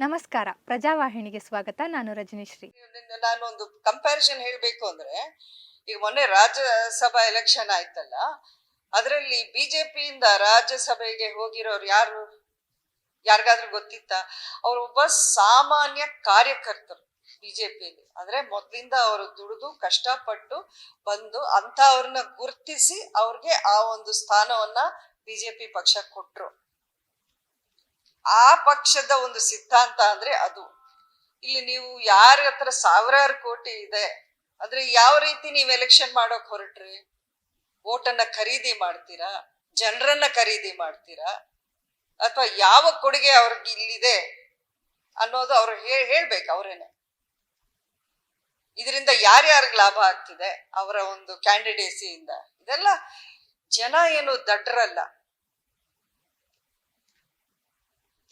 ನಮಸ್ಕಾರ. ಪ್ರಜಾವಾಹಿನಿಗೆ ಸ್ವಾಗತ. ನಾನು ರಜನಿಶ್ರೀ. ನಾನು ಒಂದು ಕಂಪ್ಯಾರಿಸನ್ ಹೇಳ್ಬೇಕು ಅಂದ್ರೆ, ಈಗ ಮೊನ್ನೆ ರಾಜ್ಯಸಭಾ ಎಲೆಕ್ಷನ್ ಆಯ್ತಲ್ಲ, ಅದರಲ್ಲಿ ಬಿಜೆಪಿಯಿಂದ ರಾಜ್ಯಸಭೆಗೆ ಹೋಗಿರೋರು ಯಾರು? ಯಾರಿಗಾದ್ರೂ ಗೊತ್ತಿತ್ತ? ಅವ್ರು ಒಬ್ಬ ಸಾಮಾನ್ಯ ಕಾರ್ಯಕರ್ತರು ಬಿಜೆಪಿಯಲ್ಲಿ. ಅಂದ್ರೆ ಮೊದಲಿಂದ ಅವರು ದುಡಿದು, ಕಷ್ಟಪಟ್ಟು ಬಂದು ಅಂತ ಅವ್ರನ್ನ ಗುರ್ತಿಸಿ ಅವ್ರಿಗೆ ಆ ಒಂದು ಸ್ಥಾನವನ್ನ ಬಿಜೆಪಿ ಪಕ್ಷ ಕೊಟ್ರು. ಆ ಪಕ್ಷದ ಒಂದು ಸಿದ್ಧಾಂತ ಅಂದ್ರೆ ಅದು. ಇಲ್ಲಿ ನೀವು ಯಾರ ಹತ್ರ ಸಾವಿರಾರು ಕೋಟಿ ಇದೆ, ಅಂದ್ರೆ ಯಾವ ರೀತಿ ನೀವು ಎಲೆಕ್ಷನ್ ಮಾಡೋಕ್ ಹೊರಟ್ರಿ? ಓಟನ್ನ ಖರೀದಿ ಮಾಡ್ತೀರಾ? ಜನರನ್ನ ಖರೀದಿ ಮಾಡ್ತೀರಾ? ಅಥವಾ ಯಾವ ಕೊಡುಗೆ ಅವ್ರಿಗೆ ಇಲ್ಲಿದೆ ಅನ್ನೋದು ಅವ್ರು ಹೇಳ್ಬೇಕು ಅವ್ರೇನೆ. ಇದರಿಂದ ಯಾರ್ಯಾರಿಗೆ ಲಾಭ ಆಗ್ತಿದೆ ಅವರ ಒಂದು ಕ್ಯಾಂಡಿಡೇಸಿಯಿಂದ ಇದೆಲ್ಲ ಜನ ಏನು ದಡ್ರಲ್ಲ.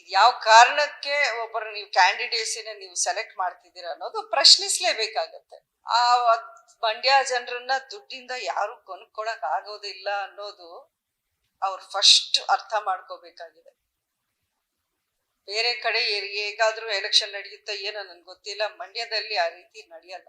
ಯಾವ ಕಾರಣಕ್ಕೆ ಒಬ್ಬರು ನೀವು ಕ್ಯಾಂಡಿಡೇಟ್ಸಿನ ನೀವು ಸೆಲೆಕ್ಟ್ ಮಾಡ್ತಿದ್ದೀರ ಅನ್ನೋದು ಪ್ರಶ್ನಿಸ್ಲೇಬೇಕಾಗತ್ತೆ. ಆ ಮಂಡ್ಯ ಜನರನ್ನ ದುಡ್ಡಿಂದ ಯಾರು ಕೊಂಡ್ಕೊಳಕ್ ಆಗೋದಿಲ್ಲ ಅನ್ನೋದು ಅವ್ರು ಫಸ್ಟ್ ಅರ್ಥ ಮಾಡ್ಕೋಬೇಕಾಗಿದೆ. ಬೇರೆ ಕಡೆ ಹೇಗಾದ್ರೂ ಎಲೆಕ್ಷನ್ ನಡೆಯುತ್ತೆ ಏನೋ ನನ್ಗೆ ಗೊತ್ತಿಲ್ಲ. ಮಂಡ್ಯದಲ್ಲಿ ಆ ರೀತಿ ನಡೆಯಲ್ಲ.